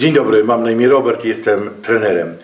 Dzień dobry, mam na imię Robert jestem trenerem.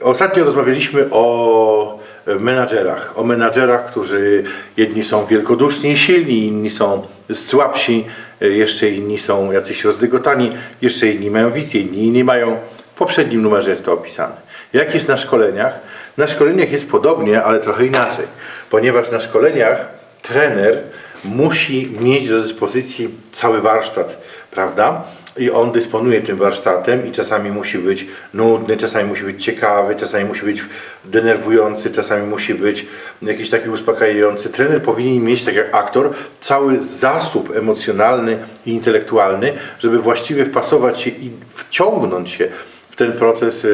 Ostatnio rozmawialiśmy o menadżerach, o menadżerach, którzy jedni są wielkoduszni i silni, inni są słabsi, jeszcze inni są jacyś rozdygotani, jeszcze inni mają wizję, inni nie mają. W poprzednim numerze jest to opisane. Jak jest na szkoleniach? Na szkoleniach jest podobnie, ale trochę inaczej, ponieważ na szkoleniach trener musi mieć do dyspozycji cały warsztat, prawda? I on dysponuje tym warsztatem i czasami musi być nudny, czasami musi być ciekawy, czasami musi być denerwujący, czasami musi być jakiś taki uspokajający. Trener powinien mieć, tak jak aktor, cały zasób emocjonalny i intelektualny, żeby właściwie wpasować się i wciągnąć się w ten proces, yy,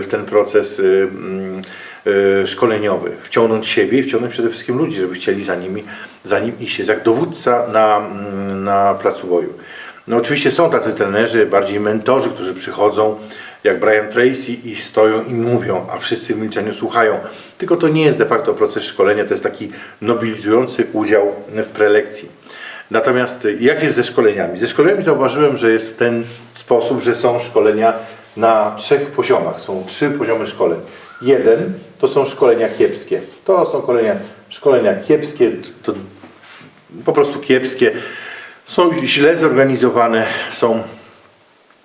w ten proces mm, yy, szkoleniowy, wciągnąć siebie i wciągnąć przede wszystkim ludzi, żeby chcieli za, nimi, za nim iść, jest jak dowódca na, na placu boju. No oczywiście są tacy trenerzy, bardziej mentorzy, którzy przychodzą jak Brian Tracy i stoją i mówią, a wszyscy w milczeniu słuchają. Tylko to nie jest de facto proces szkolenia, to jest taki nobilizujący udział w prelekcji. Natomiast jak jest ze szkoleniami? Ze szkoleniami zauważyłem, że jest w ten sposób, że są szkolenia na trzech poziomach. Są trzy poziomy szkoleń. Jeden to są szkolenia kiepskie. To są szkolenia, szkolenia kiepskie, to po prostu kiepskie. Są źle zorganizowane, są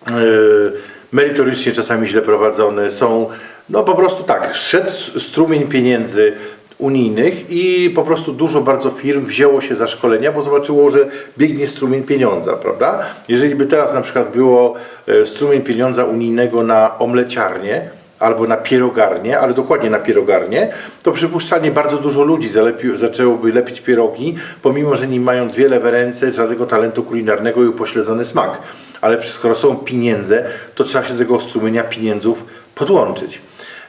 yy, merytorycznie czasami źle prowadzone, są no po prostu tak, szedł strumień pieniędzy unijnych i po prostu dużo bardzo firm wzięło się za szkolenia, bo zobaczyło, że biegnie strumień pieniądza, prawda? Jeżeli by teraz na przykład było e, strumień pieniądza unijnego na omleciarnię, albo na pierogarnię, ale dokładnie na pierogarnię, to przypuszczalnie bardzo dużo ludzi zalepi, zaczęłoby lepić pierogi, pomimo, że nie mają dwie lewe ręce, żadnego talentu kulinarnego i upośledzony smak. Ale skoro są pieniądze, to trzeba się do tego strumienia pieniędzów podłączyć.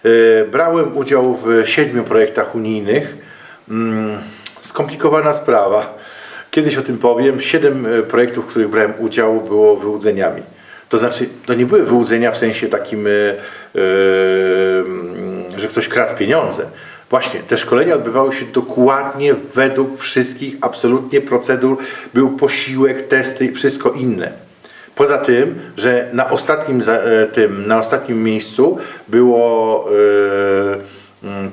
Yy, Brałem udział w siedmiu projektach unijnych. Mm, Skomplikowana sprawa. Kiedyś o tym powiem. Siedem e, projektów, w których brałem udział, było wyłudzeniami. To znaczy, to nie były wyłudzenia w sensie takim, e, że ktoś kradł pieniądze. Właśnie, te szkolenia odbywały się dokładnie według wszystkich absolutnie procedur. Był posiłek, testy, wszystko inne. Poza tym, że na ostatnim, e, tym, na ostatnim miejscu było mm,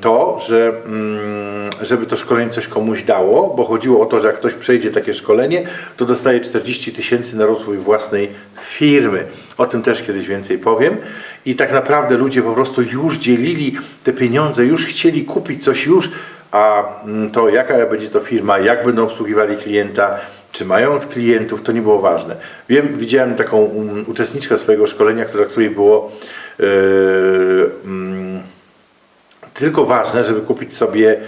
to, że mm, żeby to szkolenie coś komuś dało, bo chodziło o to, że jak ktoś przejdzie takie szkolenie, to dostaje 40 tysięcy na rozwój własnej firmy. O tym też kiedyś więcej powiem. I tak naprawdę ludzie po prostu już dzielili te pieniądze, już chcieli kupić coś już, a mm, to jaka będzie to firma, jak będą obsługiwali klienta, czy mają klientów, to nie było ważne. Wiem, widziałem taką uczestniczkę swojego szkolenia, która, której było yy, mm, tylko ważne, żeby kupić sobie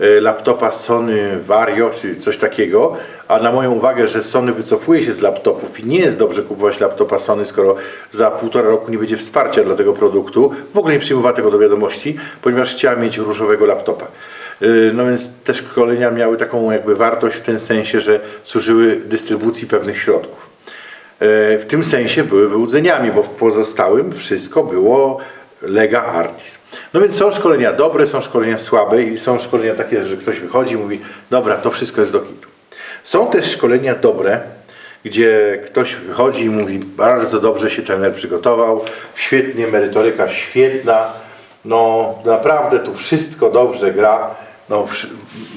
e, laptopa Sony Vario czy coś takiego, a na moją uwagę, że Sony wycofuje się z laptopów i nie jest dobrze kupować laptopa Sony, skoro za półtora roku nie będzie wsparcia dla tego produktu, w ogóle nie przyjmowała tego do wiadomości, ponieważ chciała mieć różowego laptopa. E, No więc te szkolenia miały taką jakby wartość w tym sensie, że służyły dystrybucji pewnych środków. E, W tym sensie były wyłudzeniami, bo w pozostałym wszystko było lega artis. No więc są szkolenia dobre, są szkolenia słabe i są szkolenia takie, że ktoś wychodzi i mówi, dobra, to wszystko jest do kitu. Są też szkolenia dobre, gdzie ktoś wychodzi i mówi, bardzo dobrze się trener przygotował, świetnie, merytoryka świetna, no naprawdę tu wszystko dobrze gra, no,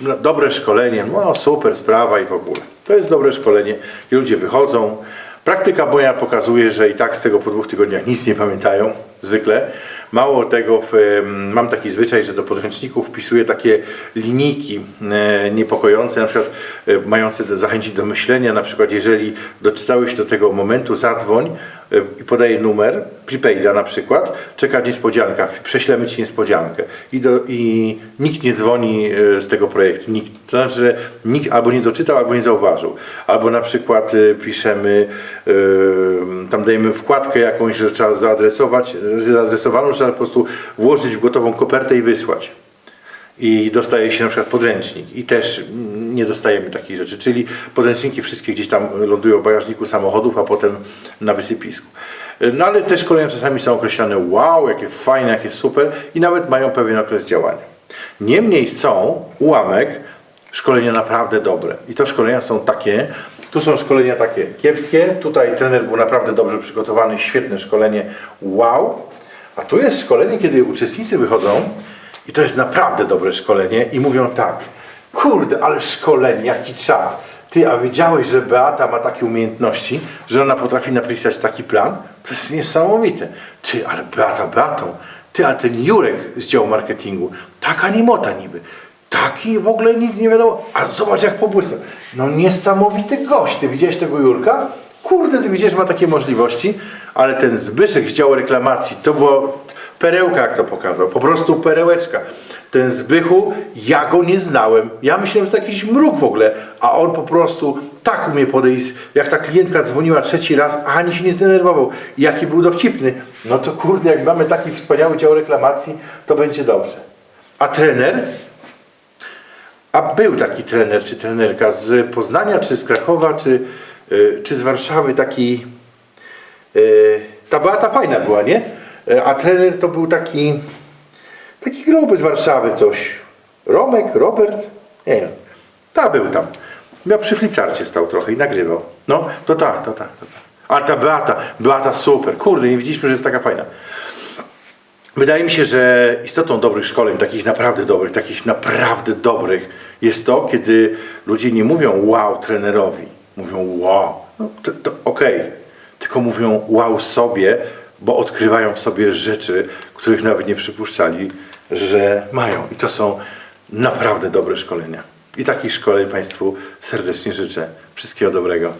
no dobre szkolenie, no super sprawa i w ogóle. To jest dobre szkolenie, ludzie wychodzą. Praktyka moja pokazuje, że i tak z tego po dwóch tygodniach nic nie pamiętają, zwykle. Mało tego, mam taki zwyczaj, że do podręczników wpisuję takie linijki e, niepokojące, na przykład e, mające zachęcić do myślenia, na przykład jeżeli doczytałeś do tego momentu, zadzwoń i podaję numer, prepaida na przykład, czeka niespodzianka, prześlemy Ci niespodziankę. I, do, i nikt nie dzwoni e, z tego projektu, nikt, to znaczy, że nikt albo nie doczytał, albo nie zauważył, albo na przykład e, piszemy, e, tam dajemy wkładkę jakąś, że trzeba zaadresować, zaadresowaną, trzeba po prostu włożyć w gotową kopertę i wysłać i dostaje się na przykład podręcznik i też nie dostajemy takich rzeczy, czyli podręczniki wszystkie gdzieś tam lądują w bagażniku samochodów, a potem na wysypisku. No ale te szkolenia czasami są określane wow, jakie fajne, jakie super i nawet mają pewien okres działania. Niemniej są ułamek szkolenia naprawdę dobre. I to szkolenia są takie, tu są szkolenia takie kiepskie, tutaj trener był naprawdę dobrze przygotowany, świetne szkolenie, wow. A tu jest szkolenie, kiedy uczestnicy wychodzą i to jest naprawdę dobre szkolenie i mówią tak, kurde, ale szkolenie, jaki czas. Ty, a wiedziałeś, że Beata ma takie umiejętności, że ona potrafi napisać taki plan? To jest niesamowite. Ty, ale Beata Beatą. Ty, a ten Jurek z działu marketingu, taka nimota niby. Taki w ogóle nic nie wiadomo. A zobacz jak pobłysnął. No niesamowity gość. Ty widziałeś tego Jurka? Kurde, ty widzisz, ma takie możliwości, ale ten Zbyszek z działu reklamacji, to było perełka, jak to pokazał. Po prostu perełeczka. Ten Zbychu, ja go nie znałem. Ja myślałem, że to jakiś mruk w ogóle, a on po prostu tak umie podejść. Jak ta klientka dzwoniła trzeci raz, a ani się nie zdenerwował. Jaki był dowcipny. No to kurde, jak mamy taki wspaniały dział reklamacji, to będzie dobrze. A trener? A był taki trener czy trenerka z Poznania, czy z Krakowa, czy, y, czy z Warszawy, taki. y, ta fajna była, nie? Y, A trener to był taki. Taki gruby z Warszawy coś. Romek, Robert? Nie wiem. Ta był tam. Ja przy flipcharcie stał trochę i nagrywał. No, to tak, to tak, to tak. Ale ta Beata, Beata super. Kurde, nie widzieliśmy, że jest taka fajna. Wydaje mi się, że istotą dobrych szkoleń, takich naprawdę dobrych, takich naprawdę dobrych, jest to, kiedy ludzie nie mówią wow trenerowi, mówią wow, no to, to okej, tylko mówią wow sobie, bo odkrywają w sobie rzeczy, których nawet nie przypuszczali, że mają. I to są naprawdę dobre szkolenia. I takich szkoleń Państwu serdecznie życzę. Wszystkiego dobrego.